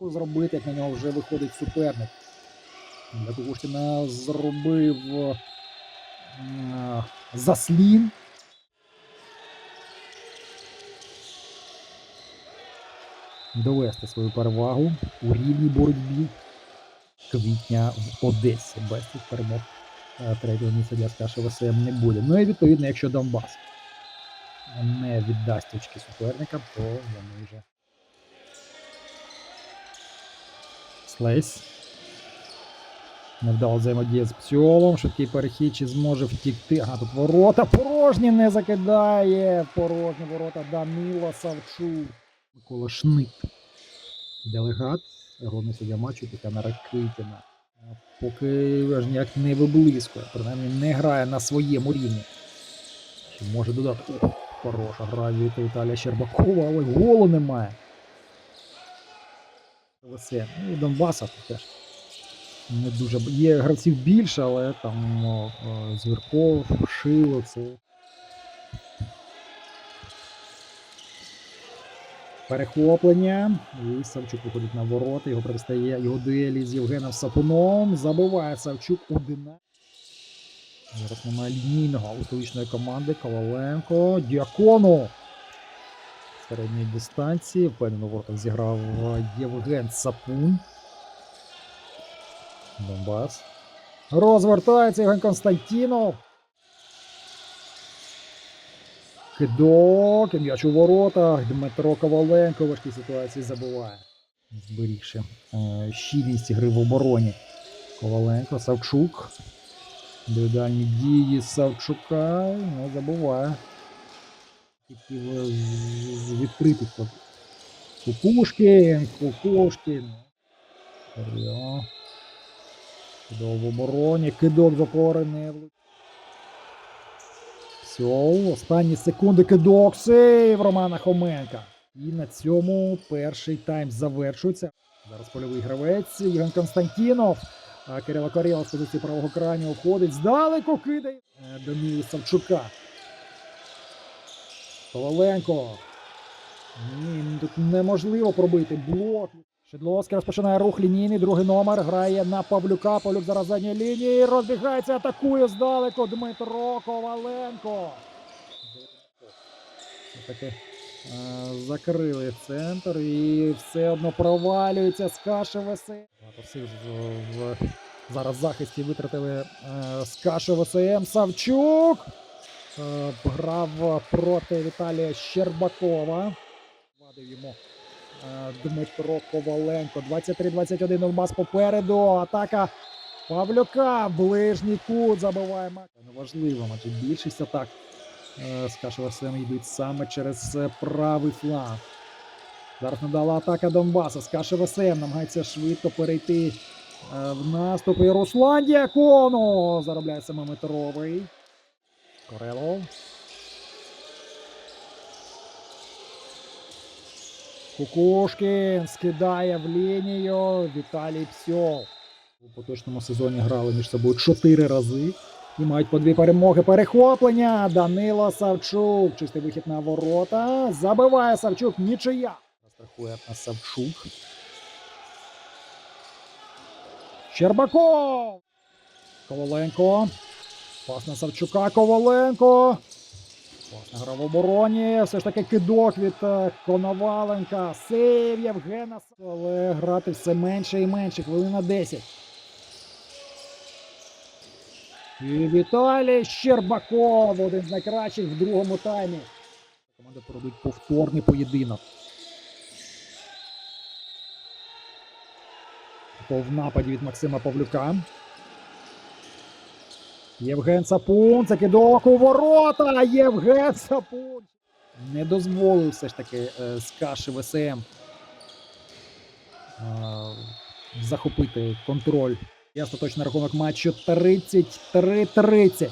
зробити, як на нього вже виходить суперник. Для Кукушкіна зробив е, заслін. Довести свою перевагу у рівній боротьбі квітня в Одесі. Без цих перемог е, третього місця для Скаши ВСМ не буде. Ну і відповідно, якщо Донбас не віддасть очки суперника, то вони вже Слейс. Невдало взаємодія з псіолом. Швидкий перехід чи зможе втікти. Ага, тут ворота. Порожні не закидає. Порожні ворота Данила Савчук. Микола Шник. Делегат. Головний суддя матчу Тетяна Ракитіна. Поки аж ніяк не виблискує. Принаймні не грає на своєму рівні. Чи може додати. Хороша гра від Віталія Щербакова, але голу немає. ВСМ. Ну і Донбаса теж не дуже. Є гравців більше, але там о, Звірков, Шило, це. Перехоплення. І Савчук виходить на ворота. Його протистоє його дуелі з Євгеном Сапуном. Забиває Савчук 11. Зараз немає лінійного аутовічної команди. Коваленко. Діакону. Середньої дистанції. Впевнено воротах зіграв Євген Сапун. Донбас. Розвертається Євген Константінов. Кидок, м'яч у воротах. Дмитро Коваленко в важкій ситуації забуває. Зберігши е, щільність гри в обороні. Коваленко, Савчук. Індивідуальні дії Савчука не забуває. Хотів з- з відкритих ход. Кукушкін, Кукушкін. Кидок в обороні, кидок з опори не влучив. Все, останні секунди кидок, сейв Романа Хоменка. І на цьому перший тайм завершується. Зараз польовий гравець Євген Константінов. Кирило Корєва з позиції правого крайнього входить. Здалеку кидає Е, Данилу Савчука. Коваленко. Ні, ну тут неможливо пробити. Блок. Шедловський розпочинає рух лінійний. Другий номер грає на Павлюка. Павлюк зараз задньої лінії. Розбігається, атакує здалеку. Дмитро Коваленко. Таки е, закрили центр і все одно провалюється в, зараз захисті витратили е, з каші ВСМ. Савчук грав проти Віталія Щербакова. Вадив йому е, Дмитро Коваленко. 23-21 Донбас попереду. Атака Павлюка. Ближній кут забиває Мак. Неважливо, адже більшість атак е, з Кашева СМ йдуть саме через е, правий фланг. Зараз надала атака Донбаса. З Кашева СМ намагається швидко перейти е, в наступ. І Руслан Діакону заробляє семиметровий. Корелов. Кукушкін скидає в лінію. Віталій Псьол. У поточному сезоні грали між собою чотири рази. І мають по дві перемоги. Перехоплення. Данило Савчук. Чистий вихід на ворота. Забиває Савчук. Нічия. Застрахує Савчук. Щербаков. Коваленко. Пас на Савчука. Коваленко. Класна гра в обороні. Все ж таки кидок від е, Коноваленка. Сейв Євгена. Але грати все менше і менше. Хвилина 10. І Віталій Щербаков. Один з найкращих в другому таймі. Команда поробить повторний поєдинок. Гол в нападі від Максима Павлюка. Євген Сапун, це кидок у ворота. Євген Сапун. Не дозволив все ж таки е, з каші ВСМ е, захопити контроль. І остаточний рахунок матчу 33-30.